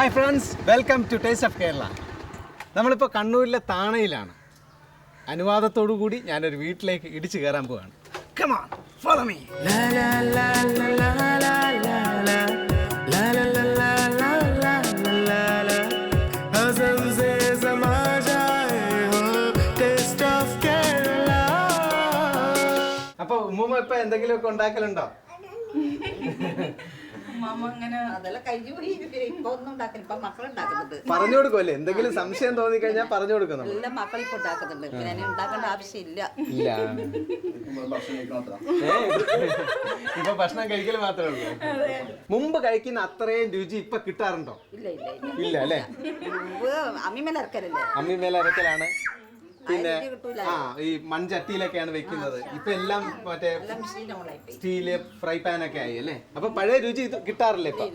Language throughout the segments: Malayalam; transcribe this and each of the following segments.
Hi friends welcome to taste of Kerala നമ്മളിപ്പോൾ കണ്ണൂരിലെ താണയിലാണ് അനുവാദത്തോടു കൂടി ഞാനൊരു വീട്ടിലേക്ക് ഇടിച്ചു കയറാൻ പോവാണ് കമാൺ ഫോളോ മീ അപ്പൊ ഉമ്മ ഇപ്പൊ എന്തെങ്കിലുമൊക്കെ ഉണ്ടാക്കലുണ്ടോ പറഞ്ഞു കൊടുക്കുമല്ലേ എന്തെങ്കിലും സംശയം തോന്നി കഴിഞ്ഞാൽ പറഞ്ഞു കൊടുക്കും നമ്മൾ എല്ലാം മക്കൾ ഇപ്പൊ ഉണ്ടാക്കുന്നുണ്ട്. പിന്നെ ഇനി ഉണ്ടാക്കേണ്ട ആവശ്യമില്ല. ഇല്ല. ഇപ്പൊ ഭക്ഷണം കഴിക്കൽ മാത്രമേ ഉള്ളൂ. മുമ്പ് കഴിക്കുന്ന അത്രയും രുചി ഇപ്പൊ കിട്ടാറുണ്ടോ? ഇല്ല ഇല്ല ഇല്ല. അല്ലേ? അമ്മിമേല മേലരക്കലാണ് പിന്നെ. ആ ഈ മൺചട്ടിയിലൊക്കെയാണ് വെക്കുന്നത്. ഇപ്പൊ എല്ലാം മറ്റേ സ്റ്റീൽ ഫ്രൈ പാൻ ഒക്കെ ആയി അല്ലേ? അപ്പൊ പഴയ രുചി ഇത് കിട്ടാറില്ല ഇപ്പൊ?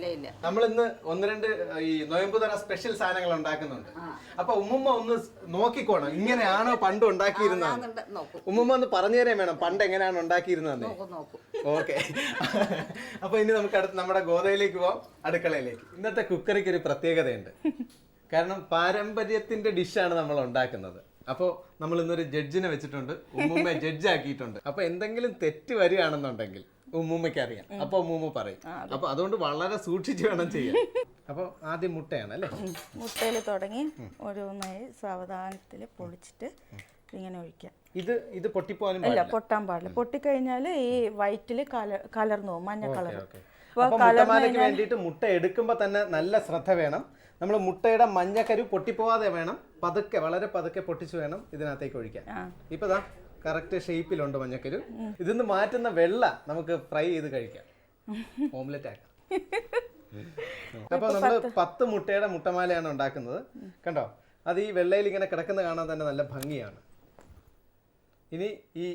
നമ്മൾ ഇന്ന് ഒന്ന് രണ്ട് ഈ നോയമ്പ് തറ സ്പെഷ്യൽ സാധനങ്ങൾ ഉണ്ടാക്കുന്നുണ്ട്. അപ്പൊ ഉമ്മുമ്മ ഒന്ന് നോക്കിക്കോണം ഇങ്ങനെയാണോ പണ്ട് ഉണ്ടാക്കിയിരുന്നത്? ഉമ്മുമ്മ ഒന്ന് പറഞ്ഞു തരാൻ വേണം പണ്ട് എങ്ങനെയാണ് ഉണ്ടാക്കിയിരുന്നത് ഓക്കെ. അപ്പൊ ഇനി നമുക്ക് അടുത്ത് നമ്മുടെ ഗോതയിലേക്ക് പോവാം അടുക്കളയിലേക്ക്. ഇന്നത്തെ കുക്കറിക്ക് ഒരു പ്രത്യേകതയുണ്ട്. കാരണം പാരമ്പര്യത്തിന്റെ ഡിഷാണ് നമ്മൾ ഉണ്ടാക്കുന്നത്. അപ്പോൾ നമ്മൾ ഇന്നൊരു ജഡ്ജിനെ വെച്ചിട്ടുണ്ട്. ഉമ്മുമ്മയെ ജഡ്ജ് ആക്കിയിട്ടുണ്ട്. അപ്പൊ എന്തെങ്കിലും തെറ്റ് വരികയാണെന്നുണ്ടെങ്കിൽ ഉമ്മുമ്മയ്ക്ക് അറിയാം. അപ്പൊ ഉമ്മുമ്മ പറയും. അപ്പൊ അതുകൊണ്ട് വളരെ സൂക്ഷിച്ച് വേണം ചെയ്യാൻ. അപ്പോൾ ആദ്യം മുട്ടയാണ് അല്ലേ? മുട്ടയിൽ തുടങ്ങി ഓരോന്നായി സാവധാനത്തിൽ പൊളിച്ചിട്ട് ഇങ്ങനെ ഒഴിക്കാം. ഇത് ഇത് പൊട്ടിപ്പോലും അല്ല പൊട്ടാൻ പാടില്ല. പൊട്ടിക്കഴിഞ്ഞാൽ ഈ വൈറ്റിൽ കല കലർന്നു മഞ്ഞ കളർ വേണ്ടിയിട്ട് മുട്ട എടുക്കുമ്പോൾ തന്നെ നല്ല ശ്രദ്ധ വേണം. നമ്മൾ മുട്ടയുടെ മഞ്ഞക്കരു പൊട്ടിപ്പോവാതെ വേണം. പതുക്കെ വളരെ പതുക്കെ പൊട്ടിച്ചു വേണം ഇതിനകത്തേക്ക് ഒഴിക്കാൻ. ഇപ്പൊ ദാ കറക്റ്റ് ഷേപ്പിലുണ്ട് മഞ്ഞക്കരു. ഇതിന്ന് മാറ്റുന്ന വെള്ള നമുക്ക് ഫ്രൈ ചെയ്ത് കഴിക്കാം. ഓംലെറ്റ് ആക്കാം. അപ്പൊ നമ്മൾ പത്ത് മുട്ടയുടെ മുട്ടമാലയാണ് ഉണ്ടാക്കുന്നത്. കണ്ടോ? അത് ഈ വെള്ളയിൽ ഇങ്ങനെ കിടക്കുന്ന കാണാൻ തന്നെ നല്ല ഭംഗിയാണ്. ഇനി ഈ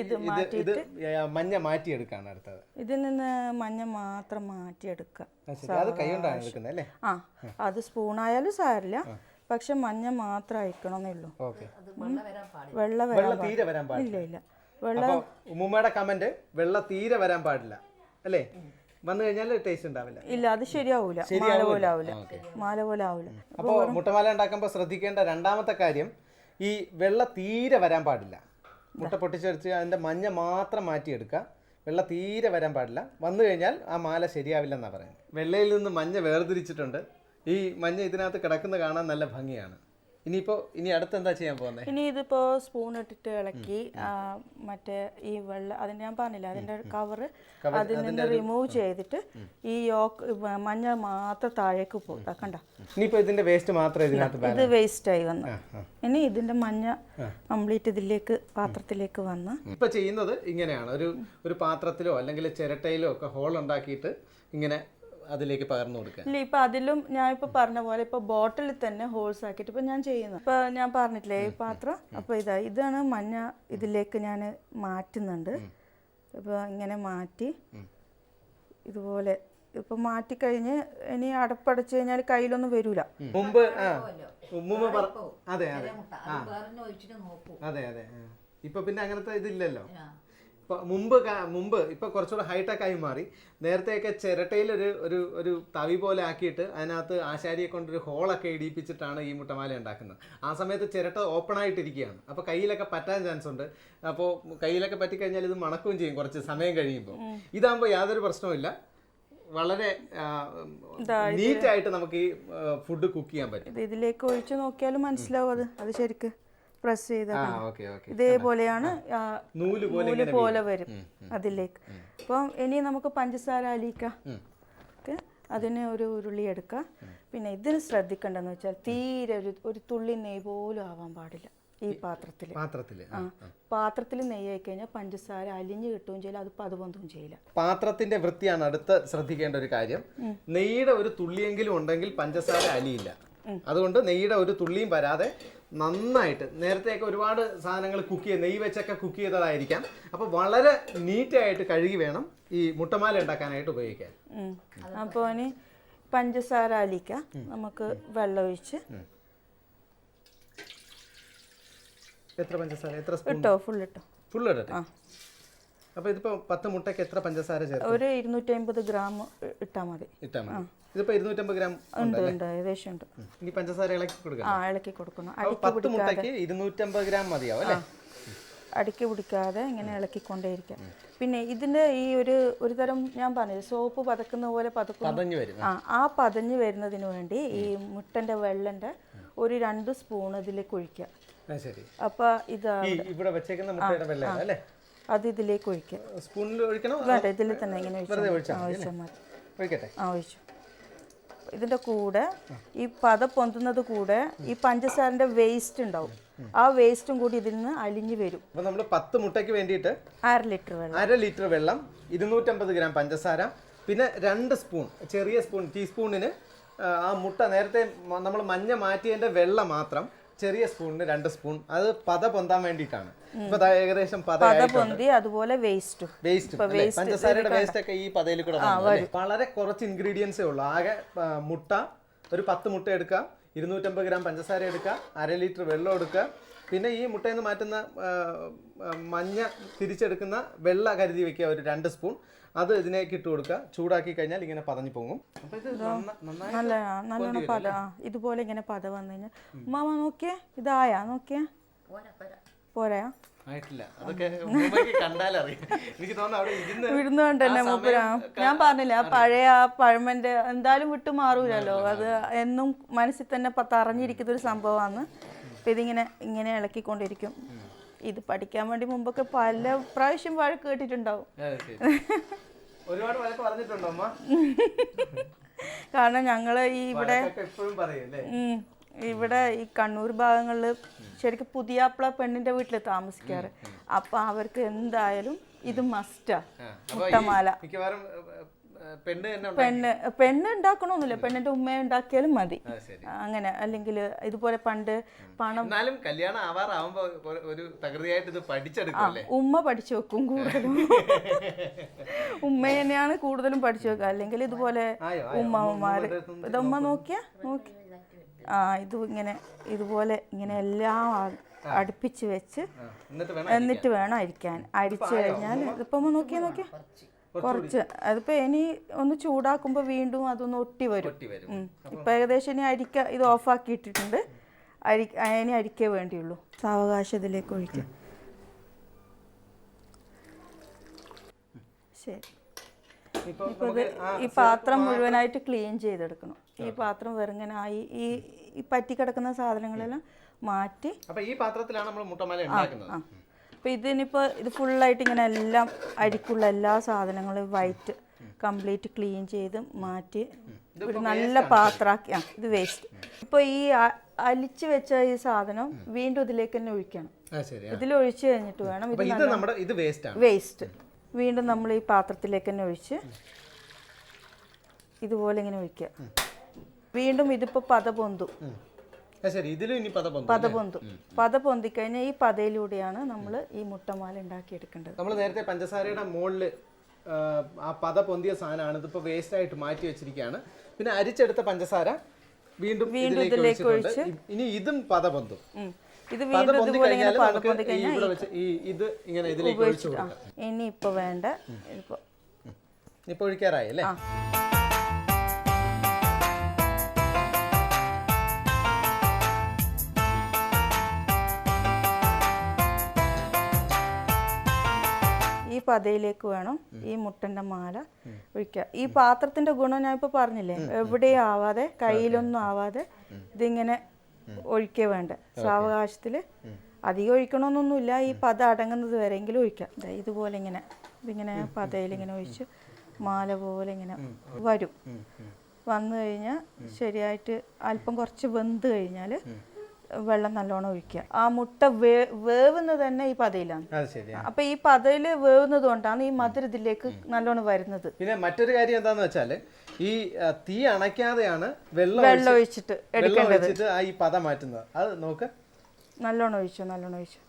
ഇത് ഇത് ഇത് മഞ്ഞ മാറ്റിയെടുക്കാണ് അടുത്തത്. ഇതിൽ നിന്ന് മഞ്ഞ മാത്രം മാറ്റിയെടുക്കുക. അത് കൈകൊണ്ടാണ് എടുക്കുന്നത് അല്ലേ? ആ അത് സ്പൂണായാലും സാരില്ല പക്ഷെ മഞ്ഞ മാത്രം അയക്കണമെന്നേ ഉള്ളൂ ഓക്കെ വെള്ള വെള്ളം വരാൻ തീരെ വരാൻ പാടില്ല. ഇല്ല ഇല്ല. വെള്ള ഉമ്മയുടെ ഉമ്മുമ്മയുടെ കമന്റ് വെള്ള തീരെ വരാൻ പാടില്ല. അല്ലേ? വന്നു കഴിഞ്ഞാൽ ടേസ്റ്റ് ഉണ്ടാവില്ല. ഇല്ല അത് ശരിയാവൂല. മാല പോലെ ആവില്ല മാല പോലെ ആവില്ല അപ്പോൾ മുട്ടമാല ഉണ്ടാക്കുമ്പോൾ ശ്രദ്ധിക്കേണ്ട രണ്ടാമത്തെ കാര്യം ഈ വെള്ള തീരെ വരാൻ പാടില്ല. മുട്ട പൊട്ടിച്ചടിച്ച് അതിന്റെ മഞ്ഞ മാത്രം മാറ്റിയെടുക്കുക. വെള്ള തീരെ വരാൻ പാടില്ല. വന്നു കഴിഞ്ഞാൽ ആ മാല ശരിയാവില്ലെന്നാണ് പറയുന്നത്. വെള്ളയിൽ നിന്ന് മഞ്ഞ വേർതിരിച്ചിട്ടുണ്ട്. ഈ മഞ്ഞ ഇതിനകത്ത് കിടക്കുന്ന കാണാൻ നല്ല ഭംഗിയാണ്. ഇനിയിപ്പോൾ ഇനി അടുത്ത് എന്താ ചെയ്യാൻ പോകുന്നത് ഇനി ഇതിപ്പോ സ്പൂൺ ഇട്ടിട്ട് ഇളക്കി മറ്റേ ഈ വെള്ളം അതിന് ഞാൻ പറഞ്ഞില്ല അതിന്റെ കവറ് അതിൽ നിന്ന് റിമൂവ് ചെയ്തിട്ട് ഈ യോക്ക് മഞ്ഞ മാത്രം താഴേക്ക് പോകും കണ്ട ഇനിയിപ്പോ ഇതിന്റെ വേസ്റ്റ് മാത്രമേ ഇതിനകത്ത് ഇത് വേസ്റ്റ് ആയി വന്നു. ഇനി ഇതിന്റെ മഞ്ഞ കംപ്ലീറ്റ് ഇതിലേക്ക് പാത്രത്തിലേക്ക് വന്ന്. ഇപ്പൊ ചെയ്യുന്നത് ഇങ്ങനെയാണ്. ഒരു ഒരു പാത്രത്തിലോ അല്ലെങ്കിൽ ചിരട്ടയിലോ ഒക്കെ ഹോൾ ഉണ്ടാക്കിയിട്ട് ഇങ്ങനെ അതിലേക്ക് പകർന്നു കൊടുക്കുക. ഇല്ല ഇപ്പൊ അതിലും ഞാൻ ഇപ്പൊ പറഞ്ഞ പോലെ ഇപ്പൊ ബോട്ടിലിൽ തന്നെ ഹോൾസ് ആക്കിയിട്ട് ഇപ്പൊ ഞാൻ ചെയ്യുന്നു. ഇപ്പൊ ഞാൻ പറഞ്ഞിട്ടില്ലേ ഈ പാത്രം? അപ്പൊ ഇതാ ഇതാണ് മഞ്ഞ ഇതിലേക്ക് ഞാൻ മാറ്റുന്നുണ്ട്. ഇപ്പൊ ഇങ്ങനെ മാറ്റി ഇതുപോലെ ഇപ്പൊ മാറ്റി കഴിഞ്ഞ് ഇനി അടപ്പടച്ച് കഴിഞ്ഞാൽ കയ്യിലൊന്നും വരൂല. മുമ്പ് അതെ അതെ അതെ അതെ. ഇപ്പൊ പിന്നെ അങ്ങനത്തെ ഇതില്ലല്ലോ. മുമ്പ് മുമ്പ് ഇപ്പൊ കുറച്ചുകൂടെ ഹൈടെക് ആയി മാറി. നേരത്തെയൊക്കെ ചിരട്ടയിൽ ഒരു ഒരു ഒരു തവി പോലെ ആക്കിയിട്ട് അതിനകത്ത് ആശാരിയെ കൊണ്ടൊരു ഹോളൊക്കെ ഇടിയിപ്പിച്ചിട്ടാണ് ഈ മുട്ടമാല ഉണ്ടാക്കുന്നത്. ആ സമയത്ത് ചിരട്ട ഓപ്പൺ ആയിട്ടിരിക്കുകയാണ്. അപ്പോൾ കയ്യിലൊക്കെ പറ്റാൻ ചാൻസ് ഉണ്ട്. അപ്പോൾ കയ്യിലൊക്കെ പറ്റിക്കഴിഞ്ഞാൽ ഇത് മണക്കുകയും ചെയ്യും കുറച്ച് സമയം കഴിയുമ്പോൾ ഇതാകുമ്പോൾ യാതൊരു പ്രശ്നവുമില്ല വളരെ നീറ്റായിട്ട് നമുക്ക് ഈ ഫുഡ് കുക്ക് ചെയ്യാൻ പറ്റും. ഇത് ഇതിലേക്ക് ഒഴിച്ചു നോക്കിയാലും മനസ്സിലാവും അത്. അത് ശരിക്ക്. പ്രസ് ചെയ്തതാണ് ഇതേപോലെയാണ് നൂൽ പോലെ വരും അതിലേക്ക്. അപ്പം ഇനി നമുക്ക് പഞ്ചസാര അലിക്ക. ഓക്കെ. അതിന് ഒരു ഉരുളി എടുക്കുക പിന്നെ ഇതിന് ശ്രദ്ധിക്കേണ്ടതെന്ന് വെച്ചാൽ തീരെ ഒരു ഒരു തുള്ളി നെയ്യ് പോലും ആവാൻ പാടില്ല ഈ പാത്രത്തിൽ പാത്രത്തിൽ ആ പാത്രത്തിൽ നെയ്യ് ആയി കഴിഞ്ഞാൽ പഞ്ചസാര അലിഞ്ഞ് കിട്ടുകയും ചെയ്യില്ല അത് പതുവൊന്നും ചെയ്യില്ല. പാത്രത്തിന്റെ വൃത്തിയാണ് അടുത്ത ശ്രദ്ധിക്കേണ്ട ഒരു കാര്യം. നെയ്യുടെ ഒരു തുള്ളിയെങ്കിലും ഉണ്ടെങ്കിൽ പഞ്ചസാര അലിയില്ല. അതുകൊണ്ട് നെയ്യുടെ ഒരു തുള്ളിയും വരാതെ നന്നായിട്ട് നേരത്തെയൊക്കെ ഒരുപാട് സാധനങ്ങൾ കുക്ക് ചെയ്ത് നെയ് വെച്ചൊക്കെ കുക്ക് ചെയ്തതായിരിക്കാം. അപ്പോൾ വളരെ നീറ്റായിട്ട് കഴുകി വേണം ഈ മുട്ടമാല ഉണ്ടാക്കാനായിട്ട് ഉപയോഗിക്കാൻ. അപ്പോ ഇനി പഞ്ചസാര അലിക്ക നമുക്ക് വെള്ളമൊഴിച്ച് എത്ര പഞ്ചസാര? എത്ര സ്പൂൺ? ഇട്ടോ ഫുൾ ഇട്ടോ. ഫുൾ ഇടട്ടെ. ആ അപ്പൊ ഇതിപ്പോ പത്ത് മുട്ടയ്ക്ക് എത്ര പഞ്ചസാര ഒരു ഇരുന്നൂറ്റി അമ്പത് ഗ്രാം ഇട്ടാൽ മതി. ഇട്ടാ മതി. ഇരുന്നൂറ്റമ്പത് ഗ്രാം ഉണ്ട് ഉണ്ട്. ഏകദേശം ഉണ്ട്. ഇനി പഞ്ചസാര ഇളക്കി ആ ഇളക്കി കൊടുക്കണം. പത്ത് മുട്ടയ്ക്ക് ഇരുന്നൂറ്റമ്പത് ഗ്രാം മതിയാവും അല്ലേ? അടുക്കി പിടിക്കാതെ ഇങ്ങനെ ഇളക്കിക്കൊണ്ടേയിരിക്കാം. പിന്നെ ഇതിന്റെ ഈ ഒരു ഒരു തരം ഞാൻ പറഞ്ഞത് സോപ്പ് പതക്കുന്ന പോലെ പതക്കും ആ ആ പതഞ്ഞ് വരുന്നതിന് വേണ്ടി ഈ മുട്ടന്റെ വെള്ളന്റെ ഒരു രണ്ട് സ്പൂൺ ഇതിലേക്ക് ഒഴിക്കുക. അപ്പോൾ ഇത് ഇവിടെ വെച്ചേക്കുന്ന മുട്ടയുടെ വെള്ളം അല്ലേ? അത് ഇതിലേക്ക് ഒഴിക്കാം. സ്പൂണിൽ ഒഴിക്കണോ? വേണ്ട ഇതിൽ തന്നെ ഇങ്ങനെ ഒഴിച്ചാൽ മതി. ഒഴിക്കട്ടെ? ആ ഒഴിച്ചു. ഇതിന്റെ കൂടെ ഈ പത പൊന്തുന്നത് കൂടെ ഈ പഞ്ചസാരന്റെ വേസ്റ്റ് ഉണ്ടാവും. ആ വേസ്റ്റും കൂടി ഇതിൽ നിന്ന് അലിഞ്ഞു വരും. അപ്പോൾ നമ്മൾ പത്ത് മുട്ടയ്ക്ക് വേണ്ടിയിട്ട് അര ലിറ്റർ വെള്ളം. അര ലിറ്റർ വെള്ളം ഇരുന്നൂറ്റമ്പത് ഗ്രാം പഞ്ചസാര പിന്നെ രണ്ട് സ്പൂൺ ചെറിയ സ്പൂൺ ടീസ്പൂണിന് ആ, ആ മുട്ട നേരത്തെ നമ്മൾ മഞ്ഞ മാറ്റിയതിന്റെ വെള്ളം മാത്രം ചെറിയ സ്പൂണിന് രണ്ട് സ്പൂൺ. അത് പത പൊന്താൻ വേണ്ടിയിട്ടാണ്. ഇപ്പൊ ഏകദേശം പത പൊന്തി അതുപോലെ വേസ്റ്റും വേസ്റ്റ് പഞ്ചസാരയുടെ വേസ്റ്റ് ഒക്കെ ഈ പതയിൽ കൂടെ വളരെ കുറച്ച് ഇൻഗ്രീഡിയൻസേ ഉള്ളൂ. ആകെ മുട്ട ഒരു പത്ത് മുട്ട എടുക്കുക ഇരുന്നൂറ്റമ്പത് ഗ്രാം പഞ്ചസാര എടുക്കുക അര ലിറ്റർ വെള്ളം എടുക്കുക പിന്നെ ഈ മുട്ടയിൽ നിന്ന് മാറ്റുന്ന മഞ്ഞ തിരിച്ചെടുക്കുന്ന വെള്ള കരുതി വെക്കുക ഒരു രണ്ട് സ്പൂൺ. അത് ഇതിലേക്ക് ഇട്ട് കൊടുക്കുക. ചൂടാക്കി കഴിഞ്ഞാൽ ഇങ്ങനെ പതഞ്ഞു പോകും. നല്ല നല്ലോണം പത ഇതുപോലെ ഇങ്ങനെ പത വന്നു കഴിഞ്ഞാൽ ഉമ്മാമ നോക്കിയേ ഇതായാ? നോക്കിയേ. പോരാ ആയിട്ടില്ല. അതൊക്കെ ഉമ്മയ്ക്ക് കണ്ടാലറിയാം എനിക്ക് തോന്നുന്നു അവിടെ ഇരുന്ന് വിടുന്ന കണ്ടല്ലേ മൂപ്പര? ഞാൻ പറഞ്ഞില്ല ആ പഴയ ആ പഴമന്റെ എന്തായാലും വിട്ടു മാറൂലല്ലോ. അത് എന്നും മനസ്സിൽ തന്നെ തറഞ്ഞിരിക്കുന്ന ഒരു സംഭവമാണ് അപ്പൊ ഇതിങ്ങനെ ഇങ്ങനെ ഇളക്കിക്കൊണ്ടിരിക്കും. ഇത് പഠിക്കാൻ വേണ്ടി മുമ്പൊക്കെ പല പ്രാവശ്യം വഴക്ക് കേട്ടിട്ടുണ്ടാവും. ഒരുപാട് വഴക്ക് പറഞ്ഞിട്ടുണ്ടോ അമ്മ? കാരണം ഞങ്ങൾ ഈ ഇവിടെ. ഇവിടെ ഈ കണ്ണൂർ ഭാഗങ്ങളിൽ ശരിക്കും പുതിയാപ്പിള പെണ്ണിന്റെ വീട്ടിൽ താമസിക്കാറ്. അപ്പൊ അവർക്ക് എന്തായാലും ഇത് മസ്റ്റാ മുട്ടമാല. മിക്കവാറും പെണ്ണ്. പെണ്ണ് പെണ്ണ് ഉണ്ടാക്കണമെന്നില്ല പെണ്ണിന്റെ ഉമ്മ ഉണ്ടാക്കിയാലും മതി. അങ്ങനെ. അല്ലെങ്കിൽ ഇതുപോലെ പണ്ട് പണം എന്നാലും കല്യാണം ആവാറാവുമ്പോ ഒരു- ഒരു തകൃതിയായിട്ട് ഇത് പഠിച്ചെടുക്കും ഉമ്മ പഠിച്ചു വെക്കും കൂടുതലും. ഉമ്മ തന്നെയാണ് കൂടുതലും പഠിച്ചു വെക്കുക. അല്ലെങ്കിൽ ഇതുപോലെ? ഉമ്മമാര്. ഇത് ഉമ്മ നോക്കിയാ? നോക്കി. ആ ഇത് ഇങ്ങനെ ഇതുപോലെ ഇങ്ങനെ എല്ലാം അടുപ്പിച്ച് വെച്ച് എന്നിട്ട് വേണം എന്നിട്ട് വേണം അരിക്കാൻ. അരിച്ചു കഴിഞ്ഞാൽ ഇതിപ്പോ നോക്കിയാ നോക്കിയാ? കുറച്ച് അതിപ്പോ ഇനി ഒന്ന് ചൂടാക്കുമ്പോ വീണ്ടും അതൊന്ന് ഒട്ടി വരും. പൊട്ടി വരും. ഉം. ഇപ്പൊ ഏകദേശം ഇനി അരിക്ക ഇത് ഓഫാക്കി ഇട്ടിട്ടുണ്ട് അരി ഇനി അരിക്കേ വേണ്ടിയുള്ളൂ. സാവകാശം ഇതിലേക്ക് ഒഴിക്കാം. ശരി. ഇത് ഈ പാത്രം മുഴുവനായിട്ട് ക്ലീൻ ചെയ്തെടുക്കണം. ഈ പാത്രം വെറുങ്ങനായി ഈ ഈ പറ്റി കിടക്കുന്ന സാധനങ്ങളെല്ലാം മാറ്റി ഈ പാത്രത്തിലാണ് നമ്മൾ മുട്ടമാല ഉണ്ടാക്കുന്നത്. ആ അപ്പൊ ഇതിനിപ്പോൾ ഇത് ഫുള്ളായിട്ട് ഇങ്ങനെ എല്ലാം അരിക്കുള്ള എല്ലാ സാധനങ്ങളും വൈറ്റ് കംപ്ലീറ്റ് ക്ലീൻ ചെയ്ത് മാറ്റി ഒരു നല്ല പാത്രാക്കി ആ ഇത് വേസ്റ്റ് ഇപ്പോൾ ഈ അലിച്ച് വെച്ച ഈ സാധനം വീണ്ടും ഇതിലേക്ക് തന്നെ ഒഴിക്കണം. ഒഴിച്ച് കഴിഞ്ഞിട്ട് വേണം. ഇത് വേസ്റ്റ് വീണ്ടും നമ്മൾ ഈ പാത്രത്തിലേക്ക് തന്നെ ഒഴിച്ച് ഇതുപോലെ ഇങ്ങനെ ഒഴിക്കുക. വീണ്ടും ഇതിപ്പോൾ പത പൊന്തും. പതപൊന്തി ശരി. ഇതിലും ഇനി പത പൊന്തും പത പൊന്തും. പത പൊന്തിക്കഴിഞ്ഞാൽ ഈ പതയിലൂടെയാണ് നമ്മൾ ഈ മുട്ടമാല ഉണ്ടാക്കിയെടുക്കേണ്ടത് നമ്മൾ നേരത്തെ പഞ്ചസാരയുടെ മുകളിൽ ആ പത പൊന്തിയ സാധനമാണ്. ഇതിപ്പോൾ വേസ്റ്റ് ആയിട്ട് മാറ്റി വെച്ചിരിക്കുകയാണ്. പിന്നെ അരിച്ചെടുത്ത പഞ്ചസാര വീണ്ടും വീണ്ടും ഇതിലേക്ക് ഒഴിച്ച് ഇനി ഇതും പത പൊന്തും. ഇത് വീണ്ടും ഇതുപോലെ ഇങ്ങനെ കഴിഞ്ഞാൽ പത പൊന്തി കഴിഞ്ഞാൽ ഈ ഇത് ഇങ്ങനെ ഇതിലേക്ക് ഒഴിച്ചു ഇനി ഇപ്പോൾ വേണ്ട ഇപ്പോൾ ഇപ്പൊ ഒഴിക്കാറായി അല്ലേ? പതയിലേക്ക് വേണം ഈ മുട്ടന്റെ മാല ഒഴിക്കുക. ഈ പാത്രത്തിന്റെ ഗുണം ഞാൻ ഇപ്പൊ പറഞ്ഞില്ലേ? എവിടെയും ആവാതെ കയ്യിലൊന്നും ആവാതെ ഇതിങ്ങനെ ഒഴിക്കേ വേണ്ട? സാവകാശത്തിൽ അധികം ഒഴിക്കണമെന്നൊന്നുമില്ല ഈ പത അടങ്ങുന്നത് വരെയെങ്കിലും ഒഴിക്കാം. ഇതുപോലെ ഇങ്ങനെ ഇതിങ്ങനെ പതയിൽ ഇങ്ങനെ ഒഴിച്ച് മാല പോലെ ഇങ്ങനെ വരും. വന്നു കഴിഞ്ഞാൽ ശരിയായിട്ട് അല്പം കുറച്ച് വെന്ത് കഴിഞ്ഞാൽ വെള്ളം നല്ലോണം ഒഴിക്കുക. ആ മുട്ട വേ വേവുന്നത് തന്നെ ഈ പതയിലാണ്. അപ്പൊ ഈ പതയിൽ വേവുന്നത് കൊണ്ടാണ് ഈ മധുര ഇതിലേക്ക് നല്ലോണം വരുന്നത്. പിന്നെ മറ്റൊരു കാര്യം എന്താന്ന് വെച്ചാൽ ഈ തീ അണയ്ക്കാതെയാണ് വെള്ളം വെള്ളം ഒഴിച്ചിട്ട് എടുക്കേണ്ടത്. ഈ പത മാറ്റുന്നത്. അത് നോക്ക്. നല്ലോണം ഒഴിച്ചു നല്ലോണം ഒഴിച്ചു.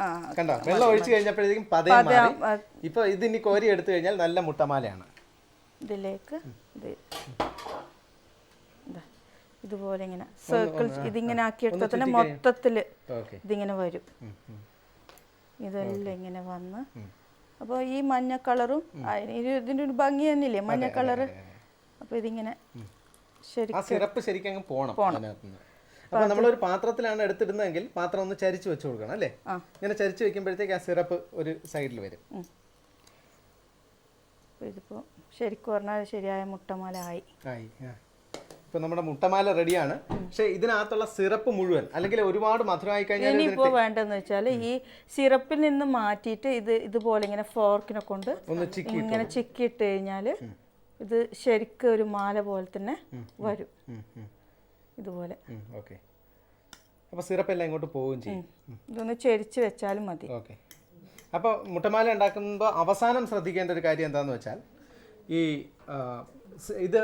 ആ കണ്ടോ? വെള്ളം ഒഴിച്ച് കഴിഞ്ഞപ്പോഴത്തേക്കും പതയും മാറി. ഇപ്പൊ ഇതിനി കോരി എടുത്തു കഴിഞ്ഞാൽ നല്ല മുട്ടമാലയാണ്. ഇതിലേക്ക് ഇത് ഇതാ, ഇതുപോലെ ഇങ്ങനെ സർക്കിൾ ഇതിങ്ങനെ ആക്കിയെടുത്താൽ തന്നെ മൊത്തത്തിൽ ഇതിങ്ങനെ വരും. ഇതെല്ലാം ഇങ്ങനെ വന്ന് അപ്പോൾ ഈ മഞ്ഞ കളറും ഇതിന്റെ ഇതിന്റെ ഒരു ഭംഗി തന്നെയില്ലേ? മഞ്ഞ കളറ്. അപ്പോൾ ഇതിങ്ങനെ ശരിക്കും പോണം അതിനകത്തുനിന്ന്. അപ്പൊ നമ്മളൊരു പാത്രത്തിലാണ് എടുത്തിടുന്നതെങ്കിൽ പാത്രം ഒന്ന് ചരിച്ചു വെച്ച് കൊടുക്കണം അല്ലേ? ഇങ്ങനെ ചരിച്ചു വെക്കുമ്പോഴത്തേക്ക് ആ സിറപ്പ് ഒരു സൈഡിൽ വരും. ഇതിപ്പോ ശരിക്കും പറഞ്ഞാൽ ശരിയായ മുട്ടമാല ആയി. ആയി. ഇപ്പൊ നമ്മുടെ മുട്ടമാല റെഡിയാണ്. പക്ഷെ ഇതിനകത്തുള്ള സിറപ്പ് മുഴുവൻ അല്ലെങ്കിൽ ഒരുപാട് മധുരമായി കഴിഞ്ഞാൽ ഇനിയിപ്പോ വേണ്ടെന്ന് വെച്ചാൽ ഈ സിറപ്പിൽ നിന്ന് മാറ്റിയിട്ട് ഇത് ഇതുപോലെ ഇങ്ങനെ ഫോർക്കിനെ കൊണ്ട് ഇങ്ങനെ ചിക്കിയിട്ട് കഴിഞ്ഞാൽ ഇത് ശരിക്കും ഒരു മാല പോലെ തന്നെ വരും. ഇതുപോലെ. ഓക്കെ. അപ്പൊ സിറപ്പ് എല്ലാം ഇങ്ങോട്ട് പോവുകയും ചെയ്യും. ഇതൊന്ന് ചെരിച്ച് വെച്ചാലും മതി. ഓക്കെ. അപ്പോൾ മുട്ടമാല ഉണ്ടാക്കുമ്പോൾ അവസാനം ശ്രദ്ധിക്കേണ്ട ഒരു കാര്യം എന്താണെന്ന് വെച്ചാൽ ഈ ഇത്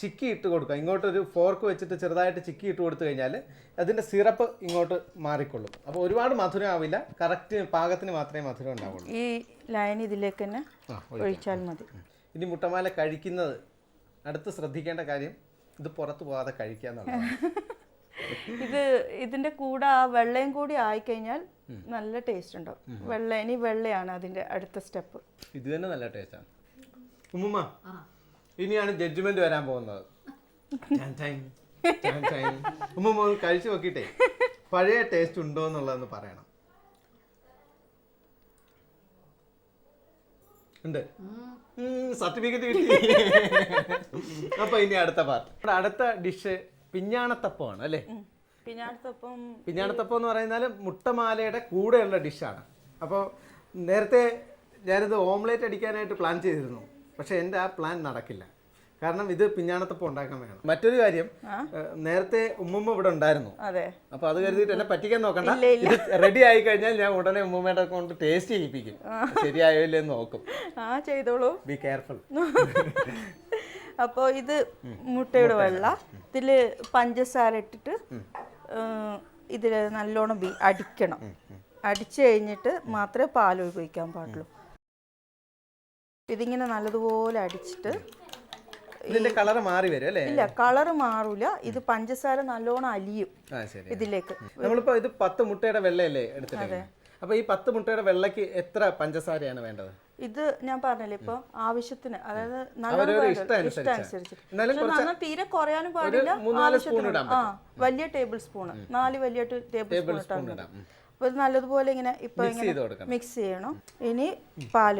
ചിക്കി ഇട്ട് കൊടുക്കുക. ഇങ്ങോട്ട് ഒരു ഫോർക്ക് വെച്ചിട്ട് ചെറുതായിട്ട് ചിക്കി ഇട്ട് കൊടുത്തു കഴിഞ്ഞാൽ അതിന്റെ സിറപ്പ് ഇങ്ങോട്ട് മാറിക്കൊള്ളും. അപ്പോൾ ഒരുപാട് മധുരം ആവില്ല. കറക്റ്റ് പാകത്തിന് മാത്രമേ മധുരം ഉണ്ടാവുള്ളൂ. ഈ ലൈൻ ഇതിലേക്ക് തന്നെ ഒഴിച്ചാൽ മതി. ഇനി മുട്ടമാല കഴിക്കുന്നത് അടുത്ത് ശ്രദ്ധിക്കേണ്ട കാര്യം ഇത് പുറത്ത് പോകാതെ കഴിക്കുക എന്നുള്ളതാണ്. ഇത് ഇതിന്റെ കൂടെ ആ വെള്ളയും കൂടി ആയിക്കഴിഞ്ഞാൽ നല്ല ടേസ്റ്റ് ഉണ്ടാവും. വെള്ള ഇനി വെള്ളയാണ് അതിന്റെ അടുത്ത സ്റ്റെപ്പ് ഇത് തന്നെ നല്ല ടേസ്റ്റാണ് ഉമ്മുമ്മ ഇനിയാണ് ജഡ്ജ്മെന്റ് വരാൻ പോകുന്നത്. ഉമ്മ. കഴിച്ചു നോക്കിട്ടെ പഴയ ടേസ്റ്റ് ഉണ്ടോ എന്നുള്ളതെന്ന് പറയണം. ഉണ്ട്. സർട്ടിഫിക്കറ്റ് കിട്ടി. അപ്പൊ ഇനി അടുത്ത പാർട്ട് അടുത്ത ഡിഷ് പിഞ്ഞാണത്തപ്പമാണ് അല്ലേ? പിഞ്ഞാണത്തപ്പം പിഞ്ഞാണത്തപ്പം എന്ന് പറയുന്നാൽ മുട്ടമാലയുടെ കൂടെയുള്ള ഡിഷാണ് അപ്പോൾ നേരത്തെ ഞാനിത് ഓംലേറ്റ് അടിക്കാനായിട്ട് പ്ലാൻ ചെയ്തിരുന്നു. പക്ഷേ എന്റെ ആ പ്ലാൻ നടക്കില്ല. കാരണം ഇത് പിഞ്ഞാണത്തപ്പം ഉണ്ടാക്കാൻ വേണം. മറ്റൊരു കാര്യം നേരത്തെ ഉമ്മുമ്മ ഇവിടെ ഉണ്ടായിരുന്നു. അപ്പൊ അപ്പോൾ അത് കരുതിയിട്ട് എന്നെ പറ്റിക്കാൻ നോക്കണ്ട. ഇത് റെഡി ആയി കഴിഞ്ഞാൽ ഞാൻ ഉടനെ ഉമ്മുമ്മയുടെ കൊണ്ട് ടേസ്റ്റ് ചെയ്യിപ്പിക്കും. ശരിയായോ ഇല്ലെന്ന് നോക്കും. ആ ചെയ്തോളൂ. ബി കെയർഫുൾ അപ്പോൾ ഇത് മുട്ടയുടെ വെള്ള ഇതിൽ പഞ്ചസാര ഇട്ടിട്ട് ഇതിൽ നല്ലോണം അടിക്കണം. അടിച്ചു കഴിഞ്ഞിട്ട് മാത്രമേ പാൽ ഉപയോഗിക്കാൻ പാടുള്ളൂ. ഇതിങ്ങനെ നല്ലതുപോലെ അടിച്ചിട്ട് ഇതിന്റെ കളർ മാറി വരും അല്ലേ? ഇല്ല കളർ മാറൂല. ഇത് പഞ്ചസാര നല്ലോണം അലിയും ഇതിലേക്ക്. നമ്മളിപ്പോ ഇത് പത്ത് മുട്ടയുടെ വെള്ളയല്ലേ എടുത്തിട്ട് അപ്പൊ ഈ പത്ത് മുട്ടയുടെ വെള്ളയ്ക്ക് എത്ര പഞ്ചസാരയാണ് വേണ്ടത്? ഇത് ഞാൻ പറഞ്ഞല്ലേ ഇപ്പൊ ആവശ്യത്തിന് അതായത്. ഇഷ്ടമനുസരിച്ച്. നന്നാ തീരെ കുറയാനും പാടില്ല. ആവശ്യത്തിന് ആ വലിയ ടേബിൾ സ്പൂൺ നാല് വലിയ ടേബിൾ സ്പൂൺ ഇട്ടാൽ. അപ്പൊ ഇത് നല്ലതുപോലെ ഇങ്ങനെ ഇപ്പൊ കൊടുക്കണം. മിക്സ് ചെയ്യണം. ഇനി പാൽ.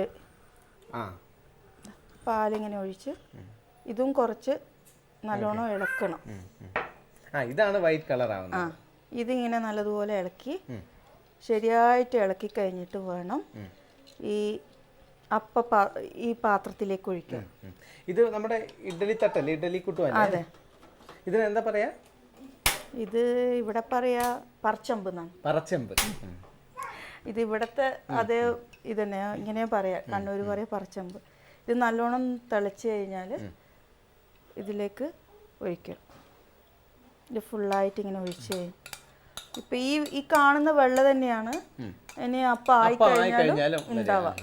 പാലിങ്ങനെ ഒഴിച്ച് ഇതും കുറച്ച് നല്ലോണം ഇളക്കണം. ഇതാണ് വൈറ്റ് കളർ ആ ഇതിങ്ങനെ നല്ലതുപോലെ ഇളക്കി ശരിയായിട്ട് ഇളക്കി കഴിഞ്ഞിട്ട് വേണം ഈ അപ്പ ഈ പാത്രത്തിലേക്ക് ഒഴിക്കാം ഇത് നമ്മുടെ ഇഡ്ഡലി തട്ടല്ലേ ഇഡ്ഡലി കുട്ടുവല്ലേ? അതെ. ഇതിന് എന്താ പറയാ? ഇത് ഇവിടെ പറയാ പറച്ചമ്പ് എന്നാണ്. പറച്ചമ്പ്. ഇത് ഇവിടത്തെ അതേ ഇതന്നെ ഇങ്ങനെ പറയാം. കണ്ണൂർ പറയാം പറച്ചമ്പ്. ഇത് നല്ലോണം തിളച്ച് കഴിഞ്ഞാൽ ഇതിലേക്ക് ഒഴിക്കണം ഇത് ഫുള്ളായിട്ട് ഇങ്ങനെ ഒഴിച്ച് കഴിഞ്ഞു. ഇപ്പം ഈ ഈ കാണുന്ന വെള്ളം തന്നെയാണ്. ഇനി അപ്പം ആയി കഴിഞ്ഞാലും ഉണ്ടാവാം.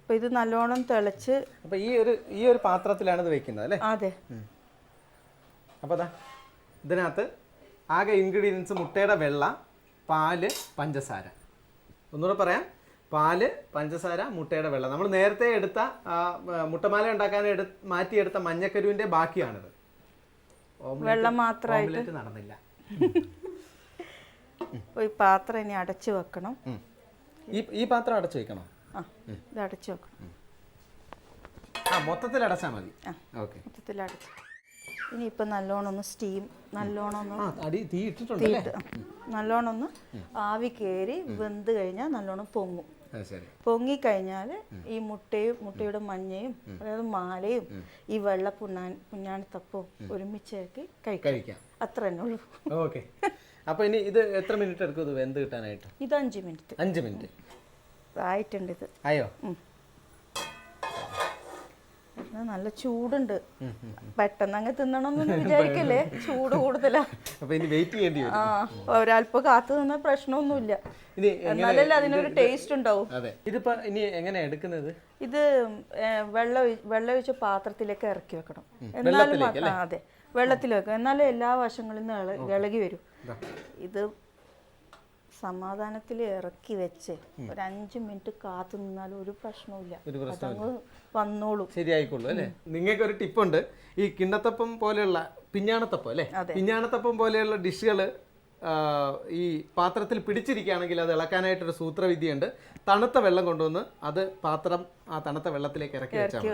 അപ്പം ഇത് നല്ലോണം തിളച്ച് അപ്പൊ ഈ ഒരു ഈ ഒരു പാത്രത്തിലാണ് ഇത് വെക്കുന്നത് അല്ലേ? അതെ. അപ്പൊ അതാ ഇതിനകത്ത് ആകെ ഇൻഗ്രീഡിയൻസ് മുട്ടയുടെ വെള്ള പാൽ പഞ്ചസാര. ഒന്നുകൂടെ പറയാം. പാൽ പഞ്ചസാര മുട്ടയുടെ വെള്ളം. നമ്മൾ നേരത്തെ എടുത്ത മുട്ടമാല ഉണ്ടാക്കാൻ എടു മാറ്റിയെടുത്ത മഞ്ഞക്കരുവിന്റെ ബാക്കിയാണിത്. വെള്ളം മാത്രമായിട്ട്? നടന്നില്ല. ഈ പാത്രം ഇനി അടച്ചു വെക്കണം. ഈ ഈ പാത്രം അടച്ചു വെക്കണം? ആ ഇത് അടച്ചു വെക്കണം. ആ മൊത്തത്തിൽ അടച്ചാൽ മതി. ഓക്കെ. മൊത്തത്തിൽ അടച്ച്. ഇനിയിപ്പോൾ നല്ലോണം ഒന്ന് സ്റ്റീം നല്ലോണം ഒന്ന് തീ ഇട്ടിട്ടുണ്ടല്ലേ തീയിട്ട് നല്ലോണം ഒന്ന് ആവി കയറി വെന്ത് കഴിഞ്ഞാൽ നല്ലോണം പൊങ്ങും. പൊങ്ങിക്കഴിഞ്ഞാൽ ഈ മുട്ടയും മുട്ടയുടെ മഞ്ഞയും അതായത് മാലയും ഈ വെള്ള പുണ്ണാൻ പുഞ്ഞാണിത്തപ്പവും ഒരുമിച്ചേക്ക് കഴിക്കാം. അത്ര തന്നെ ഉള്ളൂ. ഓക്കെ. അപ്പൊ ഇനി ഇത് എത്ര മിനിറ്റ് എടുക്കും ഇത് വെന്ത് കിട്ടാനായിട്ട്? ഇത് അഞ്ച് മിനിറ്റ്. അഞ്ച് മിനിറ്റ്. ആയിട്ടുണ്ട് ഇത്. ഇത് നല്ല ചൂടുണ്ട്. പെട്ടെന്ന് അങ്ങ് തിന്നണമെന്ന് വിചാരിക്കല്ലേ? ചൂട് കൂടുതലാ. വെയിറ്റ് ചെയ്യേണ്ടി ആ കാത്തു നിന്ന പ്രശ്നമൊന്നുമില്ല. എന്നാലല്ലേ അതിനൊരു ടേസ്റ്റ് ഉണ്ടാവും. ഇതിപ്പോ ഇനി എങ്ങനെ എടുക്കുന്നത്? ഇത് വെള്ളം വെള്ളം ഒഴിച്ച പാത്രത്തിലേക്ക് ഇറക്കി വെക്കണം. എന്നാലും അതെ. വെള്ളത്തിൽ വെക്കണം. എന്നാലും എല്ലാ വശങ്ങളിൽ നിന്ന് ഇളകി വരും. ഇത് സമാധാനത്തിൽ ഇറക്കി വെച്ച് ഒരു അഞ്ച് മിനിറ്റ് കാത്തു നിന്നാൽ ഒരു പ്രശ്നവുമില്ല. അതങ്ങ് വന്നോളും. ശരിയായിക്കോളൂ അല്ലേ? നിങ്ങൾക്ക് ഒരു ടിപ്പുണ്ട്. ഈ കിണ്ണത്തപ്പം പോലെയുള്ള പിഞ്ഞാണത്തപ്പം അല്ലേ? പിഞ്ഞാണത്തപ്പം പോലെയുള്ള ഡിഷുകൾ ഈ പാത്രത്തിൽ പിടിച്ചിരിക്കുകയാണെങ്കിൽ അത് ഇളക്കാനായിട്ടൊരു സൂത്രവിദ്യയുണ്ട് തണുത്ത വെള്ളം കൊണ്ടുവന്ന് അത് പാത്രം ആ തണുത്ത വെള്ളത്തിലേക്ക് ഇറക്കി വെച്ചാൽ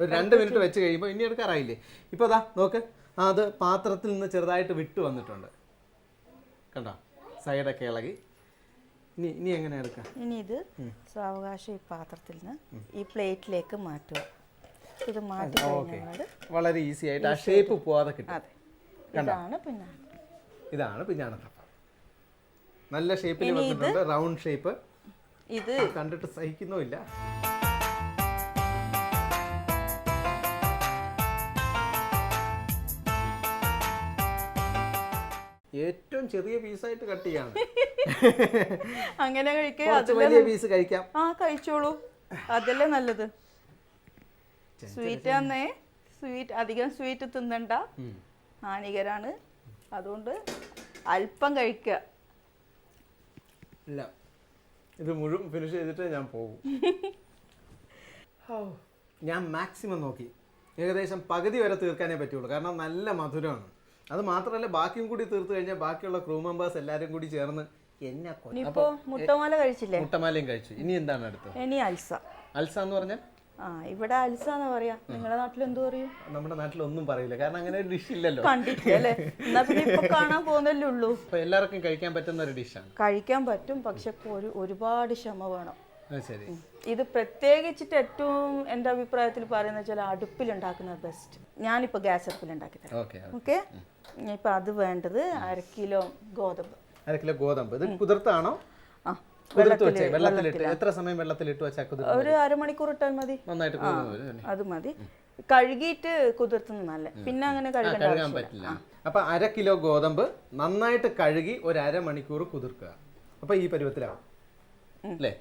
ഒരു രണ്ട് മിനിറ്റ് വെച്ച് കഴിയുമ്പോൾ ഇനി എടുക്കാറായില്ലേ ഇപ്പോൾ അതാ നോക്ക്. അത് പാത്രത്തിൽ നിന്ന് ചെറുതായിട്ട് വിട്ടു വന്നിട്ടുണ്ട്. കണ്ടോ? സൈഡൊക്കെ ഇളകി. ഇനി ഇനി എങ്ങനെ എടുക്കാം? ഇനി ഇത് സാവകാശം ഈ പാത്രത്തിൽ നിന്ന് ഈ പ്ലേറ്റിലേക്ക് മാറ്റുക. ഇത് മാറ്റി വളരെ ഈസി ആയിട്ട് ആ ഷേപ്പ് പോവാതെ കിട്ടും. ഇതാണ് പിന്നെ. ഇതാണ് പിഞ്ഞാണത്തപ്പം നല്ല ഷേപ്പിൽ വന്നിട്ടുണ്ട്. Round shape. ഇത് കണ്ടിട്ട് സഹിക്കുന്നുമില്ല. ഏറ്റവും ചെറിയ പീസായിട്ട് കട്ട് ചെയ്യാണ്. അങ്ങനെ കുറച്ച് വലിയ പീസ് കഴിക്കാം. ആ കഴിച്ചോളൂ. അതല്ലേ നല്ലത്. സ്വീറ്റ് ആന്നേ. സ്വീറ്റ് അധികം സ്വീറ്റ് തിന്നണ്ട. ഹാനികരാണ്. അതുകൊണ്ട് അല്പം കഴിക്കുക ഇല്ല. ഇത് മുഴുവൻ ഫിനിഷ് ചെയ്തിട്ട് ഞാൻ പോകും. ഞാൻ മാക്സിമം നോക്കി. ഏകദേശം പകുതി വരെ തീർക്കാനേ പറ്റുള്ളൂ. കാരണം നല്ല മധുരമാണ്. അത് മാത്രമല്ല ബാക്കിയും കൂടി തീർത്തു കഴിഞ്ഞാൽ ബാക്കിയുള്ള ക്രൂ മെമ്പേഴ്സ് എല്ലാരും കൂടി ചേർന്ന് എന്നെ കൊ- ഇനിയിപ്പോ മുട്ടമാല കഴിച്ചില്ലേ? മുട്ടമാലയും കഴിച്ചു. ഇനി എന്താണ് അടുത്തത്? ഇനി അൽസ. അൽസ എന്ന് പറഞ്ഞാൽ? ആ ഇവിടെ അൽസ എന്ന് പറയാ. നിങ്ങളുടെ നാട്ടിൽ എന്തു പറയും? നമ്മുടെ നാട്ടിൽ ഒന്നും പറയില്ല. കാരണം അങ്ങനെ ഒരു ഡിഷ് ഇല്ലല്ലോ. കണ്ടിട്ടില്ലേ എന്നാ പിന്നെ ഇപ്പൊ കാണാൻ പോകുന്നല്ലേ ഉള്ളൂ. അപ്പൊ എല്ലാവർക്കും കഴിക്കാൻ പറ്റുന്ന ഒരു ഡിഷാണ് കഴിക്കാൻ പറ്റും പക്ഷെ ഒരു ഒരുപാട് ക്ഷമ വേണം. ഇത് പ്രത്യേകിച്ചിട്ട് ഏറ്റവും എന്റെ അഭിപ്രായത്തിൽ പറയുന്ന വെച്ചാൽ അടുപ്പിലുണ്ടാക്കുന്നത് ബെസ്റ്റ് ഞാനിപ്പോൾ ഗ്യാസ് അടുപ്പിലുണ്ടാക്കി തരാം. ഓക്കെ ഇപ്പൊ അത് വേണ്ടത് അര കിലോ ഗോതമ്പ്. അര കിലോ ഗോതമ്പ്. ഇത് കുതിർത്താണോ? ആ വെള്ളത്തിലിട്ട്. എത്ര സമയം വെള്ളത്തിലിട്ട് വെച്ചാൽ ഒരു അരമണിക്കൂർ ഇട്ടാൽ മതി. നന്നായിട്ട് അത് മതി. കഴുകിയിട്ട് കുതിർത്തുന്ന നല്ല. പിന്നെ അങ്ങനെ കഴുകാൻ പറ്റില്ല. അപ്പൊ അര കിലോ ഗോതമ്പ് നന്നായിട്ട് കഴുകി ഒരു അരമണിക്കൂർ കുതിർക്കുക. അപ്പൊ ഈ പരുവത്തിലാവും. അല്ലേ?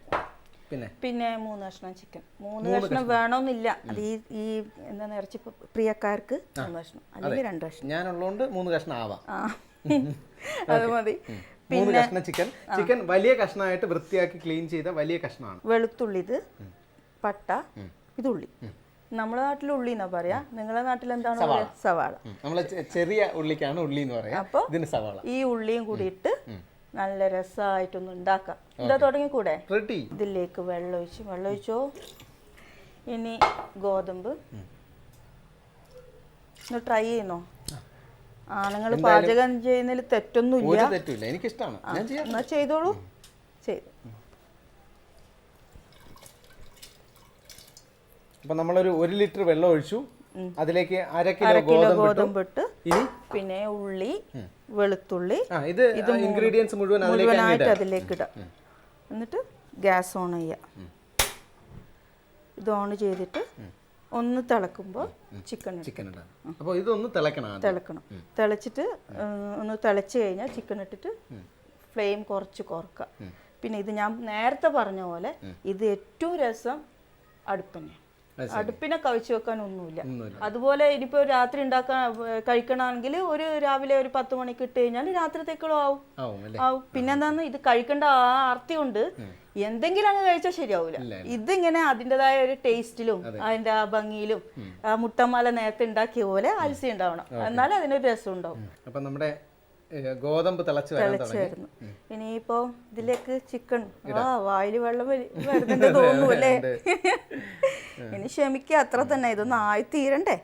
പിന്നെ? പിന്നെ മൂന്ന് കഷ്ണം ചിക്കൻ മൂന്ന് കഷ്ണം വേണമെന്നില്ല. അത് ഈ ഈ എന്താ ഇറച്ചി പ്രിയക്കാർക്ക് മൂന്ന് കഷ്ണം. അല്ലെങ്കിൽ രണ്ട് കഷ്ണം. ഞാനുള്ളതുകൊണ്ട് മൂന്ന് കഷ്ണം ആവാം. അത് മതി. മൂന്ന് കഷ്ണം ചിക്കൻ ചിക്കൻ വലിയ കഷ്ണമായിട്ട് വൃത്തിയാക്കി ക്ലീൻ ചെയ്ത വലിയ കഷ്ണമാണ്. വെളുത്തുള്ളി ഇത് പട്ട ഇത് ഉള്ളി. നമ്മുടെ നാട്ടിൽ ഉള്ളി എന്നാ പറയാ? നിങ്ങളുടെ നാട്ടിൽ എന്താണ് സവാള. നമ്മളെ ചെറിയ ഉള്ളിക്കാണ് ഉള്ളി എന്ന് പറയാം. അപ്പൊ ഇതിന് സവാള. ഈ ഉള്ളിയും കൂടി ഇട്ട് നല്ല രസമായിട്ടൊന്ന് ഉണ്ടാക്കാം. ഇതാ തുടങ്ങിക്കൂടെ? റെഡി ഇതിലേക്ക് വെള്ളം ഒഴിച്ച് വെള്ളം ഒഴിച്ചോ? ഇനി ഗോതമ്പ്. ഒന്ന് ട്രൈ ചെയ്യുന്നോ? നിങ്ങൾ പാചകം ചെയ്യുന്നതിൽ തെറ്റൊന്നുമില്ല. തെറ്റില്ല എനിക്കിഷ്ടമാണ് എന്നാ ചെയ്തോളൂ. ചെയ്തു. അപ്പൊ നമ്മളൊരു ഒരു ലിറ്റർ വെള്ളം ഒഴിച്ചു. അതിലേക്ക് അര കിലോ ഗോതമ്പ് ഇട്ട്. പിന്നെ ഉള്ളി വെളുത്തുള്ളി. ഇത് ഇൻഗ്രീഡിയൻസ് മുഴുവൻ മുഴുവനായിട്ട് അതിലേക്ക് ഇടാം എന്നിട്ട് ഗ്യാസ് ഓൺ ചെയ്യാം ഇത് ഓൺ ചെയ്തിട്ട് ഒന്ന് തിളക്കുമ്പോൾ ചിക്കൻ ചിക്കൻ അപ്പോൾ ഇതൊന്ന് തിളക്കണം. തിളക്കണം. തിളച്ചിട്ട് ഒന്ന് തിളച്ച് കഴിഞ്ഞാൽ ചിക്കൻ ഇട്ടിട്ട് ഫ്ലെയിം കുറച്ച് കുറക്കുക പിന്നെ ഇത് ഞാൻ നേരത്തെ പറഞ്ഞ പോലെ ഇത് ഏറ്റവും രസം അടുപ്പന്നെ അത് അടുപ്പിനെ കവിച്ചു വെക്കാൻ ഒന്നുമില്ല. അതുപോലെ ഇനിയിപ്പോ രാത്രി ഉണ്ടാക്കാൻ കഴിക്കണമെങ്കിൽ ഒരു രാവിലെ ഒരു പത്ത് മണിക്ക് ഇട്ട് കഴിഞ്ഞാൽ രാത്രിത്തേക്കുള്ള ആവും. ആവും പിന്നെന്താന്ന് ഇത് കഴിക്കേണ്ട ആ ആർത്തി കൊണ്ട് എന്തെങ്കിലും അങ്ങ് കഴിച്ചാൽ ശരിയാവൂല. ഇതിങ്ങനെ അതിന്റെതായ ഒരു ടേസ്റ്റിലും അതിന്റെ ആ ഭംഗിയിലും ആ മുട്ടമാല നേരത്തെ ഉണ്ടാക്കിയ പോലെ അലസി ഉണ്ടാവണം. എന്നാലേ അതിനൊരു രസം ഉണ്ടാവും. അപ്പൊ നമ്മുടെ ഗോതമ്പ് തിളച്ച് ചേർന്നു ഇനിയിപ്പോ ഇതിലേക്ക് ചിക്കൻ ആ വായിൽ വെള്ളം വരി- വരുന്നുണ്ട് തോന്നുന്നു അല്ലേ? ഇനി ക്ഷമിക്കുക അത്ര തന്നെ. ഇതൊന്ന് ആയി തീരണ്ടേ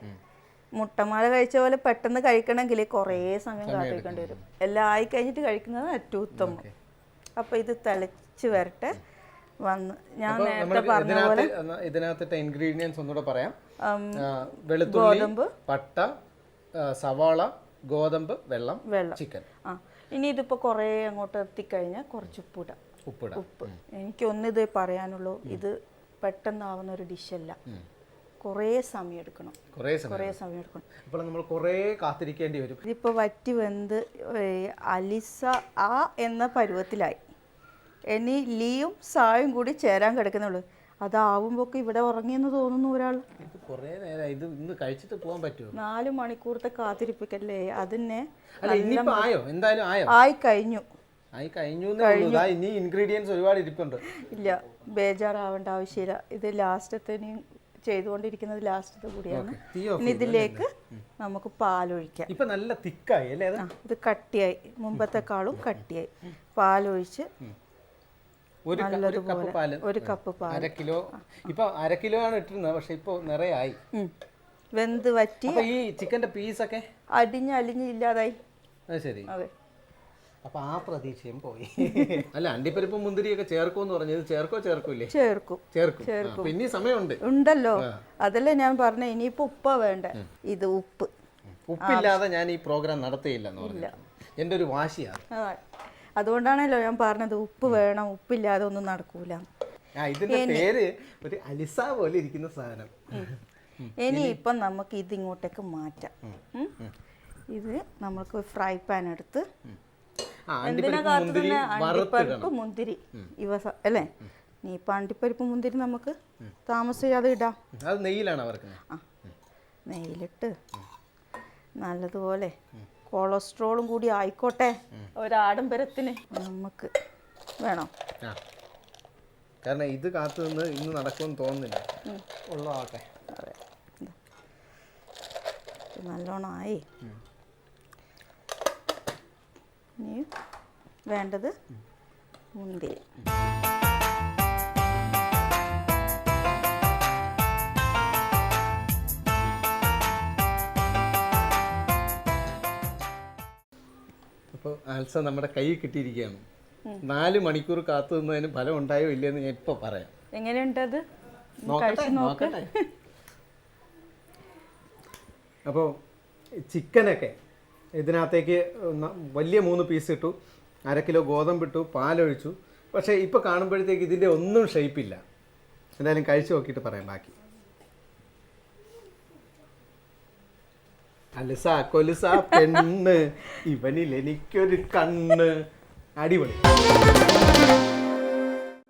മുട്ടമാല കഴിച്ച പോലെ പെട്ടെന്ന് കഴിക്കണമെങ്കിൽ കുറേ സമയം കാത്തിരിക്കേണ്ടി വരും. എല്ലാം ആയി കഴിഞ്ഞിട്ട് കഴിക്കുന്നത് ഏറ്റവും ഉത്തമം. അപ്പൊ ഇത് തിളച്ച് വരട്ടെ. വന്ന് ഞാൻ നേരത്തെ പറഞ്ഞ പോലെ ഇതിനകത്ത് ഇൻഗ്രീഡിയൻസ് ഒന്നുകൂടെ പറയാം. വെളുത്തുള്ളി ഗോതമ്പ്. പട്ട സവാള ഗോതമ്പ് വെള്ളം വെള്ളം. ചിക്കൻ. ആ ഇനി ഇതിപ്പോ കുറേ അങ്ങോട്ട് എത്തിക്കഴിഞ്ഞാൽ കുറച്ച് ഉപ്പിടാം. ഉപ്പിടാം. ഉപ്പ്. എനിക്കൊന്നിതേ പറയാനുള്ളൂ. ഇത് പെട്ടെന്നാവുന്ന ഒരു ഡിഷല്ല. കുറേ സമയം എടുക്കണം കുറേ സമയം. കുറേ സമയം എടുക്കണം അപ്പോൾ നമ്മൾ കുറേ കാത്തിരിക്കേണ്ടി വരും. ഇതിപ്പോൾ വറ്റി വെന്ത് അലിസ ആ എന്ന പരുവത്തിലായി. ഇനി ലീയും സായും കൂടി ചേരാൻ കിടക്കുന്നുള്ളൂ. അതാവുമ്പോൾ ഇവിടെ ഉറങ്ങിയെന്ന് തോന്നുന്നു ഒരാൾ. ഇത് കുറേ നേരം ഇത് ഇന്ന് കഴിച്ചിട്ട് പോകാൻ പറ്റുമോ? നാല് മണിക്കൂറത്തെ കാത്തിരിപ്പിക്കല്ലേ? അതിനെ അല്ല ആയോ? എന്തായാലും ആയോ? ആയി കഴിഞ്ഞു ആയി കഴിഞ്ഞു. എന്നേ ഉള്ളൂ. ദാ ഇനി ഇൻഗ്രീഡിയൻസ് ഒരുപാട് ഇരിപ്പുണ്ട്. ഇല്ല ബേജാറാവേണ്ട ആവശ്യമില്ല. ഇത് ലാസ്റ്റത്തെ ഇനി ചെയ്തുകൊണ്ടിരിക്കുന്നത് ലാസ്റ്റത്തെ കൂടിയാണ്. തീ ഇനി ഇതിലേക്ക് നമുക്ക് പാലൊഴിക്കാം. ഇപ്പൊ നല്ല തിക്കായി അല്ലേ അത്? ഇത് കട്ടിയായി. മുമ്പത്തെക്കാളും കട്ടിയായി. പാലൊഴിച്ച് ഒരു കപ്പ് പാൽ. ഒരു കപ്പ് പാൽ അര കിലോ ഇപ്പൊ അര കിലോ ആണ് ഇട്ടിരുന്നത് പക്ഷെ ഇപ്പൊ നിറയായി. വെന്ത് വറ്റി ഈ ചിക്കന്റെ പീസൊക്കെ? അടിഞ്ഞ് അലിഞ്ഞ് ഇല്ലാതായി. അത് ശരി. അതെ. അപ്പൊ ആ പ്രതീക്ഷയും പോയി. അല്ല അണ്ടിപ്പരിപ്പ് മുന്തിരിയൊക്കെ ചേർക്കുമെന്ന് പറഞ്ഞത് ചേർക്കോ ചേർക്കൂലേ? ചേർക്കും. ചേർക്കും. ചേർക്കും. പിന്നെ സമയമുണ്ട്. ഉണ്ടല്ലോ. അതല്ലേ ഞാൻ പറഞ്ഞ ഇനിയിപ്പോ ഉപ്പ വേണ്ട? ഇത് ഉപ്പ്. ഉപ്പില്ലാതെ ഞാൻ ഈ പ്രോഗ്രാം നടത്തിയില്ല എന്ന് പറഞ്ഞു എന്റെ ഒരു വാശിയാണ്. അതുകൊണ്ടാണല്ലോ ഞാൻ പറഞ്ഞത് ഉപ്പ് വേണം ഉപ്പില്ലാതെ ഒന്നും നടക്കൂല. ആ ഇതിന്റെ പേര് ഒരു അലിസ പോലെ ഇരിക്കുന്ന സാധനം. ഇനി ഇപ്പം നമുക്ക് ഇത് ഇങ്ങോട്ടേക്ക് മാറ്റാം. ഇത് നമുക്ക് ഫ്രൈ പാൻ എടുത്ത് എന്തിനാ അണ്ടിപ്പരിപ്പ് മുന്തിരി? അണ്ടിപ്പരിപ്പ് ഇവ അല്ലേ? നീ ഇപ്പം അണ്ടിപ്പരിപ്പ് മുന്തിരി നമുക്ക് താമസിയാതെ ഇടാം. അത് നെയ്യിലാണ് ആ. നെയ്യിലിട്ട് നല്ലതുപോലെ കൊളസ്ട്രോളും കൂടി ആയിക്കോട്ടെ. ഒരാഡംബരത്തിന് നമുക്ക് വേണോ. കാരണം ഇത് കാത്തു നിന്ന് ഇന്ന് നടക്കുമെന്ന് തോന്നുന്നില്ല. ഉള്ളതാകട്ടെ. അതെ. ഇതാ. ഇത് നല്ലോണം ആയി. ഇനി വേണ്ടത് മുന്തിരി. ആൽസ നമ്മുടെ കൈ കിട്ടിയിരിക്കുകയാണ്. നാല് മണിക്കൂർ കാത്തു നിന്നതിന് ഫലം ഉണ്ടായോ ഇല്ലയെന്ന് ഞാൻ ഇപ്പോൾ പറയാം. എങ്ങനെയുണ്ടത് നോക്കട്ടെ അപ്പോൾ ചിക്കനൊക്കെ ഇതിനകത്തേക്ക് വലിയ മൂന്ന് പീസ് ഇട്ടു. അര കിലോ ഗോതമ്പ് ഇട്ടു പാലൊഴിച്ചു. പക്ഷേ ഇപ്പോൾ കാണുമ്പോഴത്തേക്ക് ഇതിന്റെ ഒന്നും ഷേപ്പില്ല എന്തായാലും കഴിച്ചു നോക്കിയിട്ട് പറയാം ബാക്കി. അലസ കൊലുസ പെണ്ണ്. ഇവനിൽ എനിക്കൊരു കണ്ണ്. അടിപൊളി.